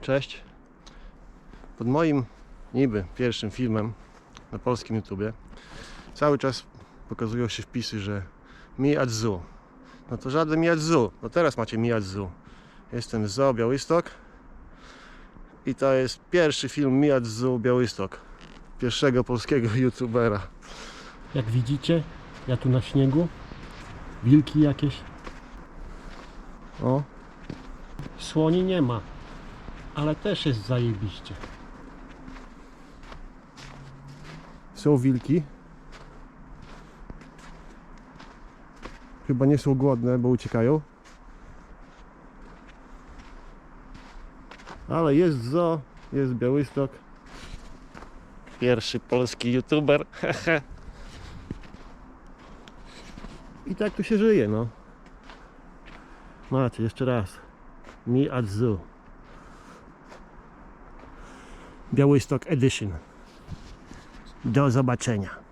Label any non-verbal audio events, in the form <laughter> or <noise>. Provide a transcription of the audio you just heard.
Cześć. Pod moim niby pierwszym filmem na polskim YouTubie cały czas pokazują się wpisy, że Miadzu. No to żaden Miadzu. No teraz macie Miadzu. Jestem z Białystok i to jest pierwszy film Miadzu Białystok. Pierwszego polskiego <laughs> YouTubera. Jak widzicie, ja tu na śniegu. Wilki jakieś. O, Słoni nie ma. Ale też jest zajebiście. są wilki. Chyba nie są głodne, bo uciekają. Ale jest zoo, jest Białystok. Pierwszy polski youtuber. <laughs> hehe. I tak tu się żyje, no. Macie, jeszcze raz. Mi at Zoo. Białystok Edition. Do zobaczenia.